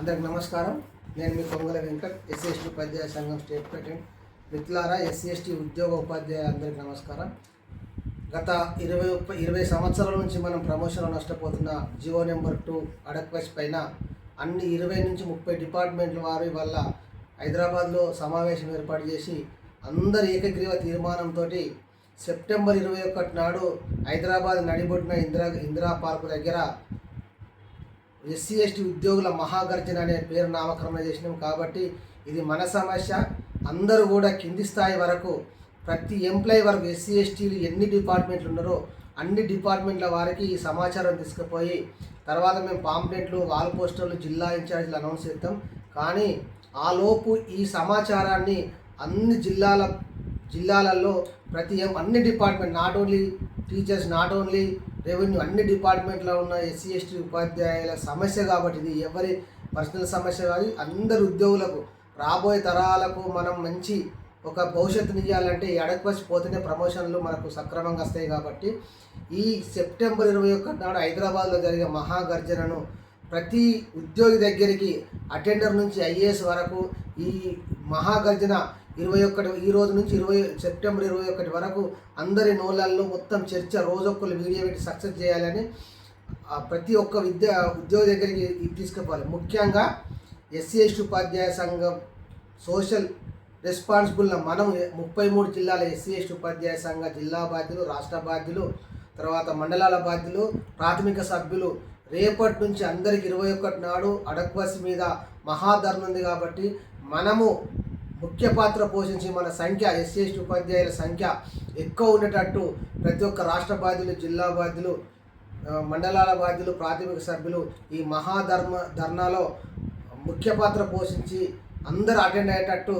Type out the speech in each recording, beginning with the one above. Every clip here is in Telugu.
అందరికి నమస్కారం. నేను మీ కొంగల వెంకట్ ఎస్సీ ఎస్టీ ఉపాధ్యాయ సంఘం స్టేట్ ప్రెసిడెంట్. మిత్రులారా ఎస్సీ ఎస్టీ ఉద్యోగ ఉపాధ్యాయులందరికీ నమస్కారం. గత ఇరవై ఇరవై సంవత్సరాల నుంచి మనం ప్రమోషన్లో నష్టపోతున్న జియో నెంబర్ టూ అడక్వెస్ట్ పైన అన్ని ఇరవై నుంచి ముప్పై డిపార్ట్మెంట్ల వారి వల్ల హైదరాబాద్లో సమావేశం ఏర్పాటు చేసి అందరి ఏకగ్రీవ తీర్మానంతో సెప్టెంబర్ ఇరవై ఒకటి నాడు హైదరాబాద్ నడిబొట్టిన ఇందిరా ఇందిరా పార్కు దగ్గర ఎస్సీ ఎస్టీ ఉద్యోగుల మహాగర్జన అనే పేరు నామకరణం చేసినాం కాబట్టి ఇది మన సమస్య. అందరూ కూడా కింది స్థాయి వరకు ప్రతి ఎంప్లాయీ వరకు ఎస్సీ ఎస్టీలు ఎన్ని డిపార్ట్మెంట్లు ఉన్నారో అన్ని డిపార్ట్మెంట్ల వారికి ఈ సమాచారం తీసుకుపోయి తర్వాత మేము పాంప్లెట్లు వాల్ పోస్టర్లు జిల్లా ఇన్ఛార్జీలు అనౌన్స్ చేస్తాం కానీ ఆ లోపు ఈ సమాచారాన్ని అన్ని జిల్లాల జిల్లాలలో ప్రతి అన్ని department not only teachers not only revenue అన్ని డిపార్ట్మెంట్లో ఉన్న ఎస్సీ ఎస్టీ ఉపాధ్యాయుల సమస్య కాబట్టి ఇది ఎవరి పర్సనల్ సమస్య కాదు అందరు ఉద్యోగులకు రాబోయే తరాలకు మనం మంచి ఒక భవిష్యత్తుని ఇవ్వాలంటే ఎడక్వచ్చి పోతేనే ప్రమోషన్లు మనకు సక్రమంగా వస్తాయి కాబట్టి ఈ సెప్టెంబర్ ఇరవై ఒకటి నాడు హైదరాబాద్లో జరిగే మహాగర్జనను ప్రతి ఉద్యోగి దగ్గరికి అటెండర్ నుంచి ఐఏఎస్ వరకు ఈ మహాగర్జన ఇరవై ఒకటి ఈ రోజు నుంచి ఇరవై సెప్టెంబర్ ఇరవై ఒకటి వరకు అందరి నోళ్ళల్లో మొత్తం చర్చ రోజొక్కరు వీడియో పెట్టి సక్సెస్ చేయాలని ప్రతి ఒక్క విద్య ఉద్యోగి దగ్గరికి తీసుకుపోవాలి. ముఖ్యంగా ఎస్సీ ఎస్టీ ఉపాధ్యాయ సంఘం సోషల్ రెస్పాన్సిబుల్ మనం ముప్పై మూడు జిల్లాల ఎస్సీ ఎస్టీ ఉపాధ్యాయ సంఘ జిల్లా బాధ్యులు రాష్ట్ర బాధ్యులు తర్వాత మండలాల బాధ్యులు ప్రాథమిక సభ్యులు రేపటి నుంచి అందరికి ఇరవై ఒకటి నాడు అడక్వసి మీద మహాధర్ణ ఉంది కాబట్టి మనము ముఖ్య పాత్ర పోషించి మన సంఖ్య ఎస్సీ ఎస్టీ ఉపాధ్యాయుల సంఖ్య ఎక్కువ ఉండేటట్టు ప్రతి ఒక్క రాష్ట్ర బాధ్యులు జిల్లా బాధ్యులు మండలాల బాధ్యులు ప్రాథమిక సభ్యులు ఈ మహాధర్మ ధర్నాలో ముఖ్య పాత్ర పోషించి అందరూ అటెండ్ అయ్యేటట్టు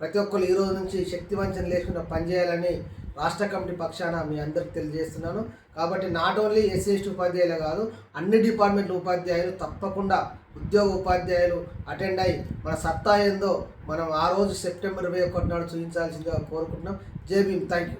ప్రతి ఒక్కరు ఈ రోజు నుంచి శక్తివంచన లేకుండా పనిచేయాలని రాష్ట్ర కమిటీ పక్షాన మీ అందరికి తెలియజేస్తున్నాను. కాబట్టి నాట్ ఓన్లీ ఎస్సీ ఎస్టీ ఉపాధ్యాయులే కాదు అన్ని డిపార్ట్మెంట్ల ఉపాధ్యాయులు తప్పకుండా ఉద్యోగ ఉపాధ్యాయులు అటెండ్ అయ్యి మన సత్తా ఏందో మనం ఆ రోజు సెప్టెంబర్ ఇరవై ఒకటి నాడు చూపించాల్సిందిగా కోరుకుంటున్నాం. JB thank you